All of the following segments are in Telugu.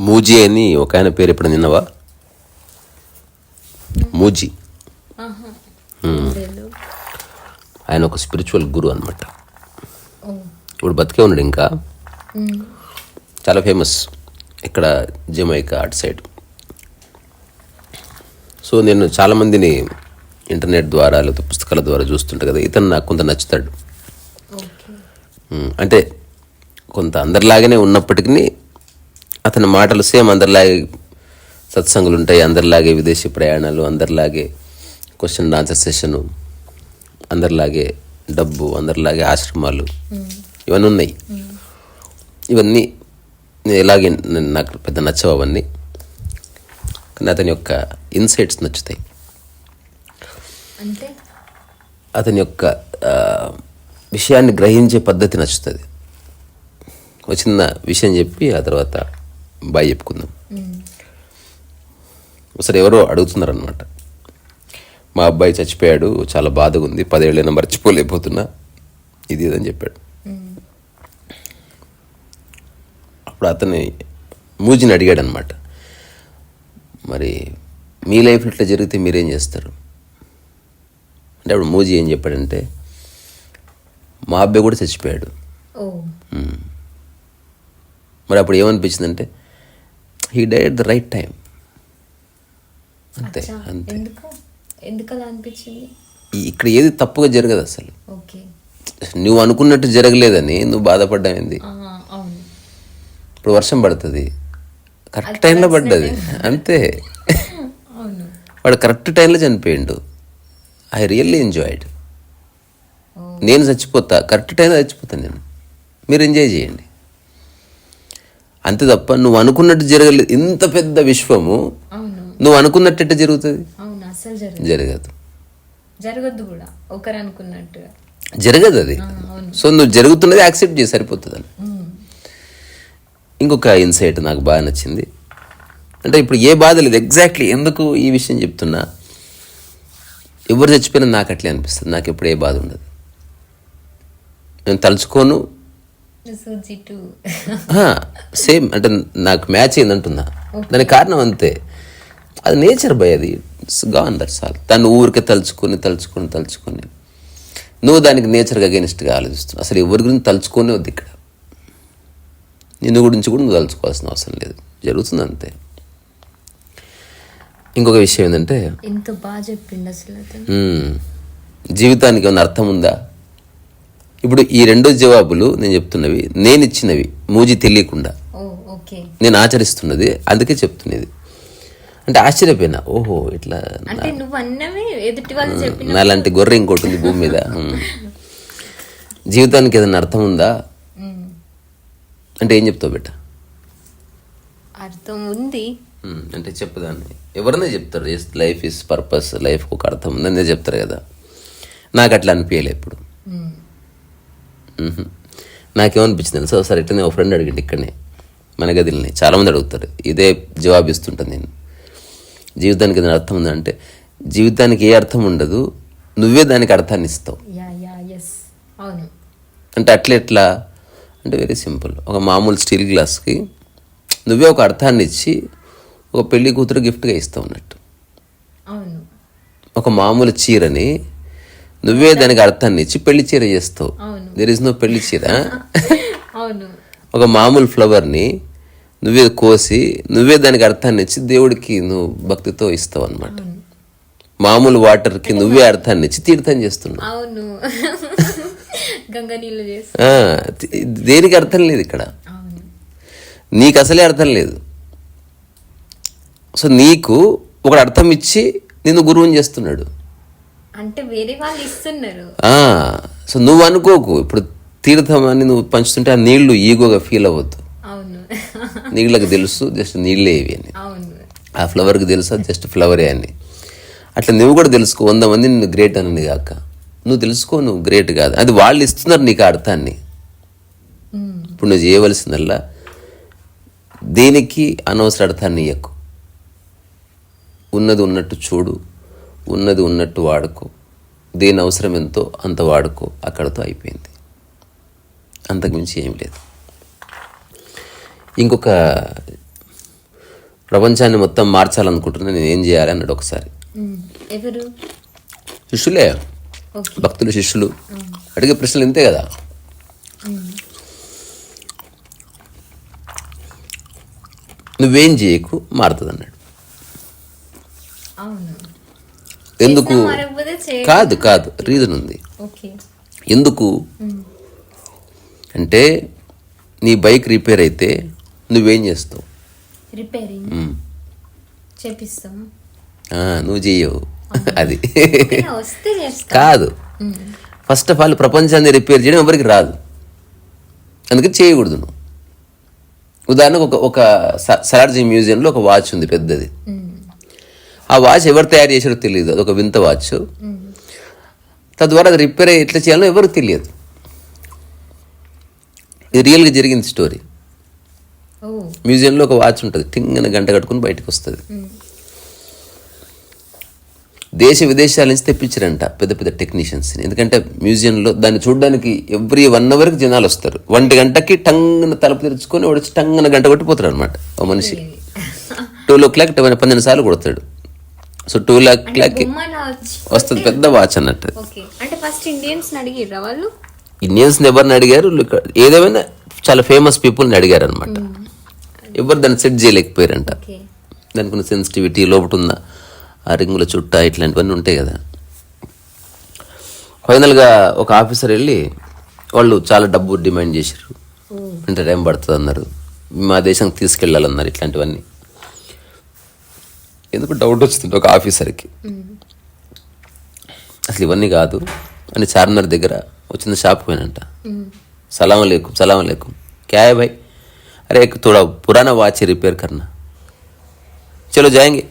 మూజీ అని ఒక ఆయన పేరు ఎప్పుడు నిన్నవా మూజీ. ఆయన ఒక స్పిరిచువల్ గురు అనమాట ఇప్పుడు బతికే ఉన్నాడు ఇంకా. చాలా ఫేమస్ ఇక్కడ జమైకా అటు సైడ్ సో నేను చాలామందిని ఇంటర్నెట్ ద్వారా లేకపోతే పుస్తకాల ద్వారా చూస్తుంటా కదా. ఇతను నాకు కొంత నచ్చుతాడు. అంటే కొంత అందరిలాగానే ఉన్నప్పటికీ అతని మాటలు సేమ్ అందరిలాగే సత్సంగులు ఉంటాయి అందరిలాగే విదేశీ ప్రయాణాలు అందరిలాగే క్వశ్చన్ ఆన్సర్ సెషను అందరిలాగే డబ్బు అందరిలాగే ఆశ్రమాలు ఇవన్నీ ఉన్నాయి. ఇవన్నీ నేను- నాకు పెద్ద నచ్చవు అవన్నీ. కానీ అతని యొక్క ఇన్సైట్స్ నచ్చుతాయి. అంటే? అతని యొక్క విషయాన్ని గ్రహించే పద్ధతి నచ్చుతుంది. ఒక చిన్న విషయం చెప్పి ఆ తర్వాత బాయ్ చెప్పుకుందాం. ఒకసారి ఎవరో అడుగుతున్నారనమాట మా అబ్బాయి చచ్చిపోయాడు చాలా బాధగా ఉంది పదేళ్ళైనా మర్చిపోలేకపోతున్నా ఇది ఇది అని చెప్పాడు. అప్పుడు అతని మూజిని అడిగాడు అనమాట మరి మీ లైఫ్ ఇట్లా జరిగితే మీరేం చేస్తారు? అంటే అప్పుడు మూజీ ఏం చెప్పాడంటే మా అబ్బాయి కూడా చచ్చిపోయాడు. మరి అప్పుడు ఏమనిపించిందంటే he died the right time అంతే అంతే. ఇక్కడ ఏది తప్పుగా జరగదు అసలు. నువ్వు అనుకున్నట్టు జరగలేదని నువ్వు అవును. ఇప్పుడు వర్షం పడుతుంది. కరెక్ట్ టైంలో పడ్డది. అంతే. వాడు కరెక్ట్ టైంలో చనిపోయిండు. I really enjoyed. నేను చచ్చిపోతా కరెక్ట్ టైంలో చచ్చిపోతాను నేను. మీరు ఎంజాయ్ చేయండి. అంతే తప్ప నువ్వు అనుకున్నట్టు జరగలేదు ఇంత పెద్ద విశ్వము నువ్వు అనుకున్నట్టు ఎట్ట జరుగుతుంది? జరగదు. జరగదు. జరగద్దు కూడా ఒకరు అనుకున్నట్టుగా జరగదు అది. సో నువ్వు జరుగుతున్నది యాక్సెప్ట్ చేసి సరిపోతుందని. ఉమ్, ఇంకొక ఇన్సైట్ నాకు బాగా నచ్చింది. అంటే ఇప్పుడు ఏ బాధ లేదు ఎగ్జాక్ట్లీ ఎందుకు ఈ విషయం చెప్తున్నా? ఎవరు చచ్చిపోయినా నాకు అట్లే అనిపిస్తుంది. నాకు ఎప్పుడు ఏ బాధ ఉండదు. నేను తలుచుకోను. సేమ్. అంటే నాకు మ్యాచ్ అయిందంటున్నా. దానికి కారణం అంతే. అది నేచర్ బై అది. గాన్ దట్స్ ఆల్ దాన్ని ఊరికే తలుచుకొని తలుచుకొని తలుచుకొని. నువ్వు దానికి నేచర్గా అగేనిస్ట్గా ఆలోచిస్తున్నావు. అసలు ఎవరి గురించి తలుచుకోనే వద్దు ఇక్కడ. నిన్ను గురించి కూడా నువ్వు తలుచుకోవాల్సిన అవసరం లేదు. జరుగుతుంది అంతే. ఇంకొక విషయం ఏంటంటే ఎంత బాగా చెప్పిండు అసలు. జీవితానికి ఏమైనా అర్థం ఉందా? ఇప్పుడు ఈ రెండు జవాబులు నేను చెప్తున్నవి నేను ఇచ్చినవి మూజీ తెలియకుండా. నేను ఆచరిస్తున్నది అందుకే చెప్తున్నది. అంటే ఆశ్చర్యపోయినా ఓహో ఇట్లా నాలాంటి గొర్రె ఇంకోటి ఉంది భూమి మీద. జీవితానికి ఏదైనా అర్థం ఉందా? అంటే ఏం చెప్తావు బిడ్డ? అర్థం ఉంది. అంటే చెప్పదాన్ని. ఎవరన్నా చెప్తారు yes life is purpose life ఒక అర్థం ఉందని నేను చెప్తారు కదా. నాకు అట్లా అనిపించలే ఇప్పుడు ఉమ్, మ్మ్. నాకేమనిపించింది తెలుసా? ఒకసారి ఇట్లనే ఒక ఫ్రెండ్ అడిగింది ఇక్కడనే మన గదిల్ని. చాలామంది అడుగుతారు. ఇదే జవాబు ఇస్తుంటాను నేను. జీవితానికి ఏదైనా అర్థం ఉందంటే జీవితానికి ఏ అర్థం ఉండదు నువ్వే దానికి అర్థాన్ని ఇస్తావు. అంటే అట్లా ఎట్లా? అంటే వెరీ సింపుల్ ఒక మామూలు స్టీల్ గ్లాస్కి నువ్వే ఒక అర్థాన్ని ఇచ్చి ఒక పెళ్ళి కూతురు గిఫ్ట్గా ఇస్తావు అన్నట్టు అవును. ఒక మామూలు చీరని నువ్వే దానికి అర్థాన్ని ఇచ్చి పెళ్ళి చీర చేస్తావు. దెర్ ఇస్ నో పెళ్ళి చీర. ఒక మామూలు ఫ్లవర్ని నువ్వే కోసి నువ్వే దానికి అర్థాన్ని ఇచ్చి దేవుడికి నువ్వు భక్తితో ఇస్తావు అనమాట మామూలు వాటర్కి నువ్వే అర్థాన్ని ఇచ్చి తీర్థం చేస్తున్నావు. దేనికి అర్థం లేదు ఇక్కడ. నీకు అసలే అర్థం లేదు. సో నీకు ఒకడు అర్థం ఇచ్చి నిన్ను గురువుని చేస్తున్నాడు. అంటే వేరే వాళ్ళు ఇస్తున్నారు. సో నువ్వు అనుకోకు ఇప్పుడు తీర్థం అని నువ్వు పంచుతుంటే ఆ నీళ్ళు ఈగోగా ఫీల్ అవ్వద్దు. నీళ్ళకి తెలుసు జస్ట్ నీళ్ళే ఇవి అని. ఆ ఫ్లవర్కి తెలుసా జస్ట్ ఫ్లవరే అని. అట్లా నువ్వు కూడా తెలుసుకో వంద మంది నిన్ను గ్రేట్ అని కాక. నువ్వు తెలుసుకో నువ్వు గ్రేట్ కాదు. అది వాళ్ళు ఇస్తున్నారు నీకు ఆ అర్థాన్ని. ఇప్పుడు నువ్వు చేయవలసిందల్లా దేనికి అనవసర అర్థాన్ని ఇయ్యకు. ఉన్నది ఉన్నట్టు చూడు ఉన్నది ఉన్నట్టు వాడుకో. దేని అవసరం ఎంతో అంత వాడుకో. అక్కడతో అయిపోయింది. అంతకుమించి ఏం లేదు. ఇంకొక ప్రపంచాన్ని మొత్తం మార్చాలనుకుంటున్నా నేను ఏం చేయాలి అన్నాడు ఒకసారి. శిష్యులే. భక్తులు శిష్యులు. అడిగే ప్రశ్నలు ఇంతే కదా? నువ్వేం చేయకు మారుతుంది అన్నాడు ఎందుకు? కాదు కాదు రీజన్ ఉంది. ఎందుకు? అంటే నీ బైక్ రిపేర్ అయితే నువ్వేం చేస్తావు? నువ్వు చెయ్యవు. అది. కాదు. ఫస్ట్ ఆఫ్ ఆల్ ప్రపంచాన్ని రిపేర్ చేయడం ఎవరికి రాదు. అందుకని చేయకూడదు నువ్వు. ఉదాహరణకు ఒక ఒక సాలార్జీ మ్యూజియంలో ఒక వాచ్ ఉంది పెద్దది. ఆ వాచ్ ఎవరు తయారు చేసారో తెలియదు. అదొక వింత వాచ్. తద్వారా అది రిపేర్ ఎట్లా చేయాలో ఎవరికి తెలియదు. ఇది రియల్గా జరిగింది స్టోరీ. మ్యూజియంలో ఒక వాచ్ ఉంటుంది. టింగ్ అని గంట కట్టుకుని బయటకు వస్తుంది దేశ విదేశాల నుంచి తెప్పించారంట పెద్ద పెద్ద టెక్నీషియన్స్ని ఎందుకంటే మ్యూజియంలో దాన్ని చూడడానికి ఎవ్రీ వన్ అవర్కి జనాలు వస్తారు. ఒంటి గంటకి టంగున తలుపు తెరుచుకొని వచ్చి టంగున గంట కొట్టిపోతాడు అనమాట ఓ మనిషి. టూ ఓ క్లాక్ పన్నెండు సార్లు కొడతాడు. సో టూ బొమ్మలా వచ్చి వస్తుంది పెద్ద వాచ్ అన్నట్టు. అంటే ఫస్ట్ ఇండియన్స్ అడిగిర్రా వాళ్ళు? ఇండియన్స్ని ఎవరిని అడిగారు? లేక- ఏదేమైనా చాలా ఫేమస్ పీపుల్ని అడిగారు అనమాట ఎవరు దాన్ని సెట్ చేయలేకపోయారంట. దానికి ఉన్న సెన్సిటివిటీ లోపట ఉన్న ఆ రింగుల చుట్ట ఇట్లాంటివన్నీ ఉంటాయి కదా. ఫైనల్గా ఒక ఆఫీసర్ వెళ్ళి వాళ్ళు చాలా డబ్బు డిమాండ్ చేశారు ఇంత టైం పడుతుంది అన్నారు మా దేశానికి తీసుకెళ్ళాలన్నారు ఇట్లాంటివన్నీ. ఎందుకు డౌట్ వచ్చింది? ఒక ఆఫీసర్కి. అసలు ఇవన్నీ కాదు. అని చార్మినార్ దగ్గర వచ్చిన షాప్ పోయినంట. సలాం లేకు సలాం లేకు క్యా భాయ్? అరే తోడ పురాణ వాచ్ రిపేర్ కన్నా చలో జాయింగే.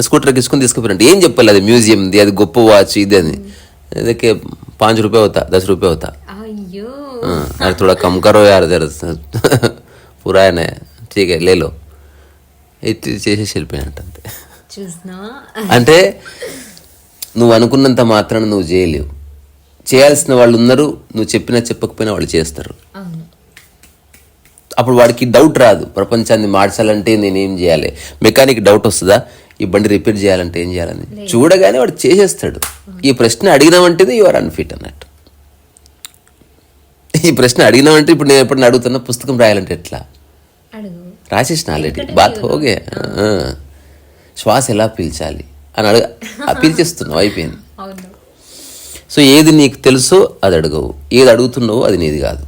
స్కూటర్ తీసుకుని తీసుకుపోయినట్టు ఏం చెప్పాలి అది? మ్యూజియంది అది గొప్ప వాచ్ ఇది అని. అందుకే ಪಾಂಚ್ రూపాయ అవుతా దశ రూపాయ అవుతా. అది తోడ ಥೋಡಾ యార్ ಕರೋ ಯಾರ್ ಜರ ಪುರಾಯನೆ ठीक है అంతే. అంటే నువ్వు అనుకున్నంత మాత్రాన నువ్వు చేయలేవు. చేయాల్సిన వాళ్ళు ఉన్నారు నువ్వు చెప్పినా చెప్పకపోయినా వాళ్ళు చేస్తారు. అప్పుడు వాడికి డౌట్ రాదు. ప్రపంచాన్ని మార్చాలంటే నేనేం చేయాలి? మెకానిక్ డౌట్ వస్తుందా? ఈ బండి రిపేర్ చేయాలంటే ఏం చేయాలని? చూడగానే వాడు చేసేస్తాడు. ఈ ప్రశ్న అడిగినామంటేనే యు ఆర్ అన్ఫిట్ అన్నట్టు. ఈ ప్రశ్న అడిగినామంటే ఇప్పుడు నేను ఎప్పుడు అడుగుతున్నా పుస్తకం రాయాలంటే ఎట్లా? రాసేసిన ఆల్రెడీ బాత్ హోగే. శ్వాస ఎలా పీల్చాలి అని అడగ ఆ పీల్చేస్తున్నావు అయిపోయింది. సో ఏది నీకు తెలుసో అది అడగవు. ఏది అడుగుతున్నావో అది నీది కాదు.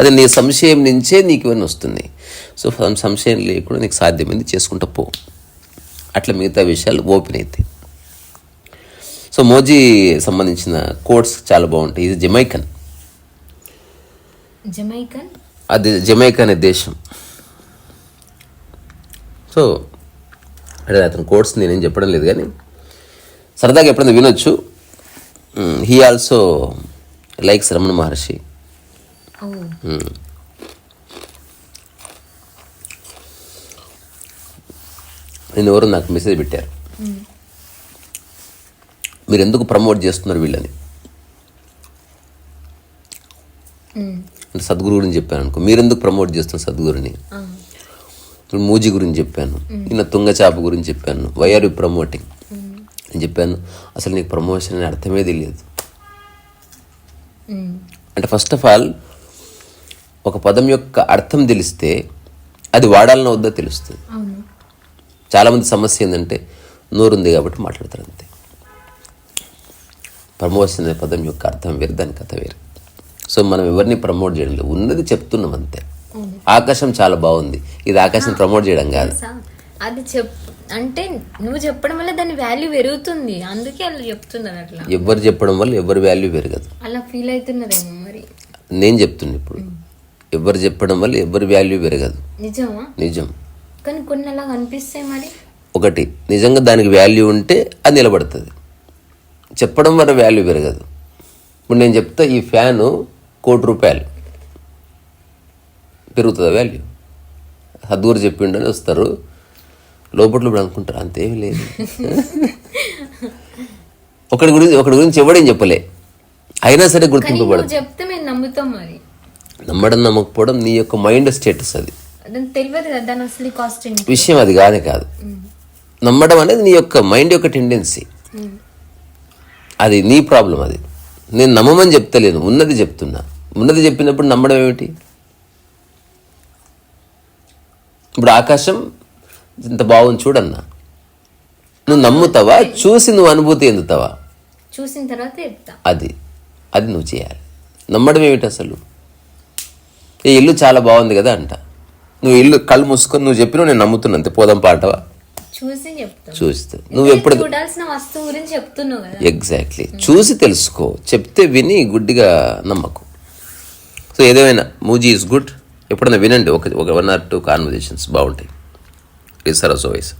అది నీ సంశయం నుంచే నీకు ఇవన్నీ వస్తుంది సో సంశయం లేకుండా నీకు సాధ్యమైంది చేసుకుంటా పో. అట్లా మిగతా విషయాలు ఓపెన్ అవుతాయి సో మోజీ సంబంధించిన కోడ్స్ చాలా బాగుంటాయి. ఇది జమైకన్. జమైకన్? అది జమైకా అనే దేశం. సో అదే అతని కోర్స్ నేనేం చెప్పడం లేదు కానీ సరదాగా ఎప్పుడైనా వినొచ్చు. He also likes Ramana Maharshi. నేను ఎవరు నాకు మెసేజ్ పెట్టారు. మీరు ఎందుకు ప్రమోట్ చేస్తున్నారు వీళ్ళని? అంటే సద్గురు గురించి చెప్పాను అనుకో మీరు ఎందుకు ప్రమోట్ చేస్తున్నారు సద్గురుని? ఇప్పుడు మూజీ గురించి చెప్పాను. నిన్న తుంగచాప గురించి చెప్పాను. వై ఆర్ యూ ప్రమోటింగ్ నేను చెప్పాను. అసలు నీకు ప్రమోషన్ అనే అర్థమే తెలియదు. అంటే ఫస్ట్ ఆఫ్ ఆల్ ఒక పదం యొక్క అర్థం తెలిస్తే అది వాడాలన్న వద్దా తెలుస్తుంది. చాలామంది సమస్య ఏంటంటే నోరుంది కాబట్టి మాట్లాడతారు అంతే. ప్రమోషన్ అనే పదం యొక్క అర్థం వేరు దాని కథ వేరు. సో మనం ఎవరిని ప్రమోట్ చేయడం లేదు. ఉన్నది చెప్తున్నాం అంతే. ఆకాశం చాలా బాగుంది. ఇది ఆకాశం ప్రమోట్ చేయడం కాదు? అది చెప్ అంటే నువ్వు చెప్పడం వల్ల దాని వాల్యూ పెరుగుతుంది. అందుకే అలా చెప్తున్నారు అట్లా. ఎవరు చెప్పడం వల్ల ఎవరి వాల్యూ పెరగదు. అలా ఫీల్ అవుతున్నారేమో మరి. నేను చెప్తున్నా ఇప్పుడు. ఎవరు చెప్పడం వల్ల ఎవరి వాల్యూ పెరగదు. నిజమా? నిజం. కానీ కొన్ని అలా కనిపిస్తాయి మరి. ఒకటి నిజంగా దానికి వాల్యూ ఉంటే అది నిలబడుతుంది. చెప్పడం వల్ల వాల్యూ పెరగదు. ఇప్పుడు నేను చెప్తా ఈ ఫ్యాను కోటి రూపాయలు. పెరుగుతుందా వాల్యూ సద్గురు చెప్పిండని వస్తారు. లోపల ఇప్పుడు అనుకుంటారు అంతేమీ లేదు. ఒకటి గురించి ఒకటి గురించి ఎవడేం చెప్పలే? అయినా సరే కానీ గుర్తింపబడదు నువ్వు చెప్తే మేము నమ్ముతాం మరి. నమ్మడం నమ్మకపోవడం నీ యొక్క మైండ్ స్టేటస్ అది. దానికి తెలియదు కదా దాని అసలు కాస్ట్ ఏంటి? విషయం అది కాదే. కాదు నమ్మడం అనేది నీ యొక్క మైండ్ యొక్క టెండెన్సీ అది నీ ప్రాబ్లం అది. నేను నమ్మమని చెప్తలేను ఉన్నది చెప్తున్నా. ఉన్నది చెప్పినప్పుడు నమ్మడం ఏమిటి? ఇప్పుడు ఆకాశం ఇంత బాగుంది చూడన్నా. నువ్వు నమ్ముతావా? చూసి నువ్వు అనుభూతి ఎందుతావా చూసిన తర్వాత అది. అది నువ్వు చేయాలి. నమ్మడం ఏమిటి అసలు? ఈ ఇల్లు చాలా బాగుంది కదా అంట. నువ్వు ఇల్లు కళ్ళు మూసుకొని నువ్వు చెప్పినావు నేను నమ్ముతున్నా అంతే. పోదాం పాటవా? చూసి చెప్తాం చూస్తే. నువ్వు ఎప్పుడు చూడాల్సిన వస్తువు గురించి చెప్తున్నావు కదా? ఎగ్జాక్ట్లీ చూసి తెలుసుకో. చెప్తే విని గుడ్డిగా నమ్మకు. సో ఏదేమైనా మూజీ ఈజ్ గుడ్. ఎప్పుడైనా వినండి ఒక ఒక వన్ ఆర్ టూ కాన్వర్జేషన్స్ బాగుంటాయి. ఇది సరస్ వాయిస్